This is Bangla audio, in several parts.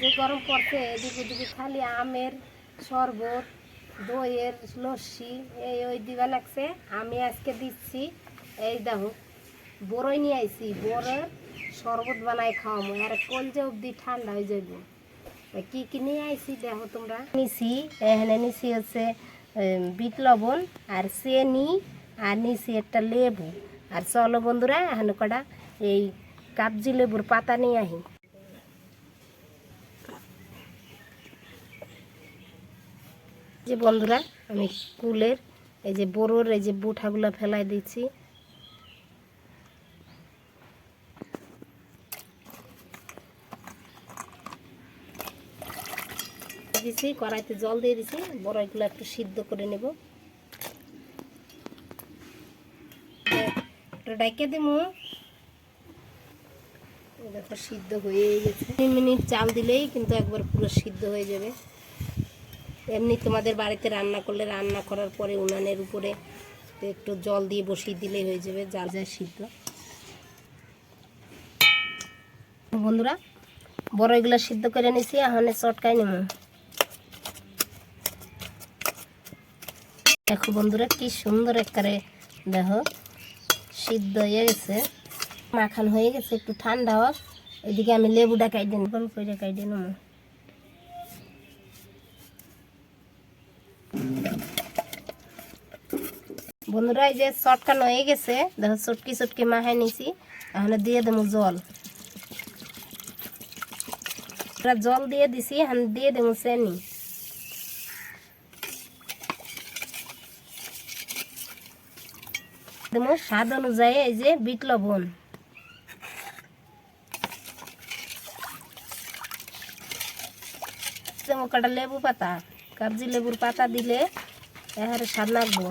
যে গরম পড়ছে, এদিকে ওদিকে খালি আমের শরবত, দইয়ের লস্যি, এই ওই দিবা লাগছে। আমি আজকে দিচ্ছি, এই দেখো বড়ই নিয়ে আইছি বড়ের শরবত বানাই খাওয়াবো আর কলজে অবধি ঠান্ডা হয়ে যাবে তা কি কি নিয়ে আইছি দেখো তোমরা? নিছি, এখানে নিছি হচ্ছে বিট লবণ আর চেনি, আর নিছি একটা লেবু। আর চলো বন্ধুরা, এখানে কটা এই কাবজি লেবুর পাতা নিয়ে আহি। যে বন্ধুরা, আমি কুলের এই যে বড়োর এই যে বুঠাগুলো ফেলাই দিচ্ছি। দিছি, কড়াইতে জল দিয়ে দিছি, বড়াইগুলো একটু সিদ্ধ করে নেব। ডাইকে এই দেখো, সিদ্ধ হয়ে গেছে। তিন মিনিট চাল দিলেই কিন্তু একবার পুরো সিদ্ধ হয়ে যাবে। এমনি তোমাদের বাড়িতে রান্না করলে রান্না করার পরে উনানের উপরে একটু জল দিয়ে বসিয়ে দিলেই হয়ে যাবে, যা যা সিদ্ধ। বন্ধুরা, বড় এগুলো সিদ্ধ করে নিছি, এখন চটকাই নেব। দেখো বন্ধুরা, কি সুন্দর একবারে দেখো, সিদ্ধ হয়ে গেছে। মাখান হয়ে গেছে, একটু ঠান্ডা হোক। এদিকে আমি লেবুটা কাইটে নেব করে কাইটে নেব। বন্ধুরা, এই যে চটকানো হয়ে গেছে, দেখো চটকি চটকি মাখাই নিছি। এখন দিয়ে দেবো জল। জল দিয়ে দিছি, এখন দিয়ে দেবো চেনি। দেবো স্বাদ অনুযায়ী এই যে বিট লবণ। দেবো কটা লেবু পাতা। কাবজি লেবুর পাতা দিলে এহারে স্বাদ লাগবো।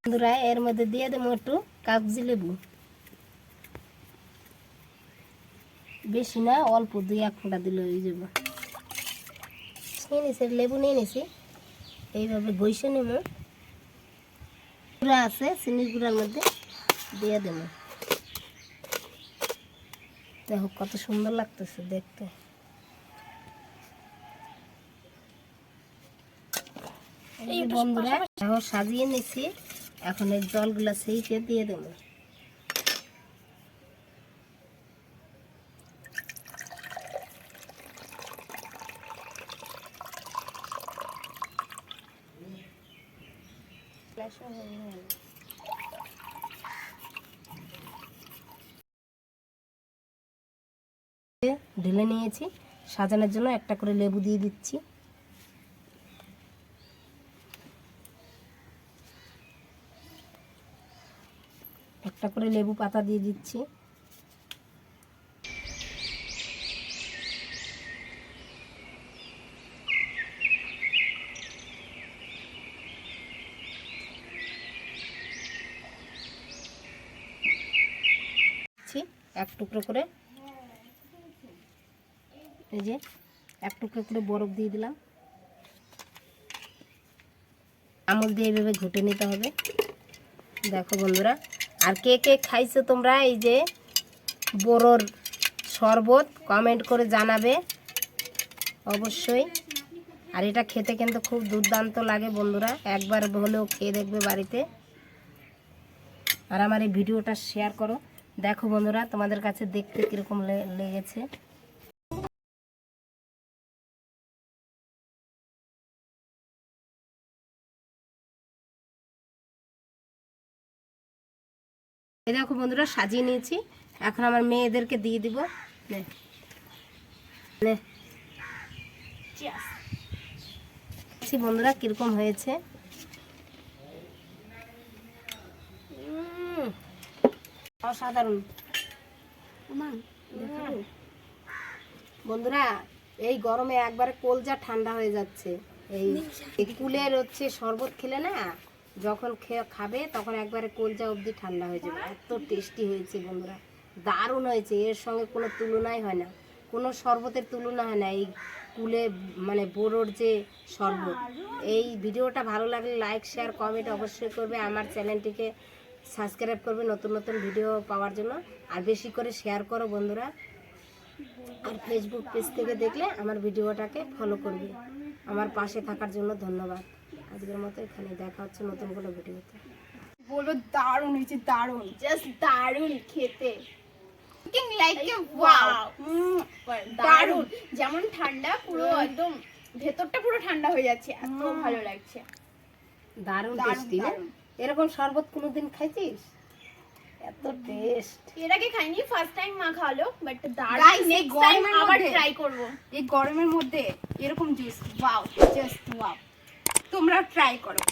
বন্ধুরা, এর মধ্যে দিয়ে দেবো একটু কাগজি লেবু। বেশি না, অল্প দুই এক ফোঁটা দিলে হয়ে যাবে। নিয়ে লেবু নিয়ে নিছি। এইভাবে বইসে নেব। গুঁড়া আছে চিনির গুঁড়ার মধ্যে দিয়ে দেবো। দেখো কত সুন্দর লাগতেছে দেখতে। এই বন্ধুরা এখন সাজিয়ে নিছি। এখন এই জলগুলা সেইতে দিয়ে দেবো। ঢেলে নিয়েছি। সাজানোর জন্য একটা করে লেবু দিয়ে দিচ্ছি। একটা করে লেবু পাতা দিয়ে দিচ্ছি। এক টুকরো করে। এই যে এক টুকরো করে বরফ দিয়ে দিলাম। আমল দিয়ে এভাবে ঘুটে নিতে হবে। দেখো বন্ধুরা আর কে কে খাইছো তোমরা? এই যে বোরোর শরবত কমেন্ট করে জানাবে। অবশ্যই। আর এটা খেতে কিন্তু খুব দুর্দান্ত লাগে বন্ধুরা। একবার হলেও খেয়ে দেখবে বাড়িতে। আর আমার এই ভিডিওটা শেয়ার করো। দেখো বন্ধুরা, তোমাদের কাছে দেখতে কীরকম লেগেছে। এই দেখো বন্ধুরা সাজিয়ে নিয়েছি। এখন আমার মেয়েদেরকে দিয়ে দিব। বন্ধুরা কীরকম হয়েছে। অসাধারণ। বন্ধুরা এই গরমে একবারে কলজা ঠান্ডা হয়ে যাচ্ছে। এই এই কুলের হচ্ছে শরবত খেলে না যখন খাবে, তখন একবারে কলজা অবধি ঠান্ডা হয়ে যাবে। এত টেস্টি হয়েছে বন্ধুরা। দারুণ হয়েছে। এর সঙ্গে কোনো তুলনাই হয় না। কোনো শরবতের তুলনা হয় না। এই কুলে মানে বোরোর যে শরবত। এই ভিডিওটা ভালো লাগলে লাইক শেয়ার কমেন্ট অবশ্যই করবে। আমার চ্যানেলটিকে সাবস্ক্রাইব করবে নতুন নতুন ভিডিও পাওয়ার জন্য। আর বেশি করে শেয়ার করো বন্ধুরা। আর ফেসবুক পেজ থেকে দেখলে আমার ভিডিওটাকে ফলো করবে। আমার পাশে থাকার জন্য ধন্যবাদ। আজকের মতো এখানে দেখা হচ্ছে নতুন কোনো ভিডিওতে। বলব দারুণ হয়েছে দারুণ। জাস্ট দারুণ খেতে। লাইক ওয়াও দারুণ। যেমন ঠান্ডা পুরো একদম ভেতরটা পুরো ঠান্ডা হয়ে যাচ্ছে এত ভালো লাগছে। দারুণ টেস্টি না? এরকম শরবত কোনোদিন খাইছিস? এত টেস্ট এর আগে খাইনি ফার্স্ট টাইম মা খাওয়ালো বাট দারুণ এই নেক্সট টাইম আবার মধ্যে- ট্রাই করব। এই গরমের মধ্যে এরকম জুস ওয়াও জাস্ট ওয়াও তোমরা ট্রাই করো।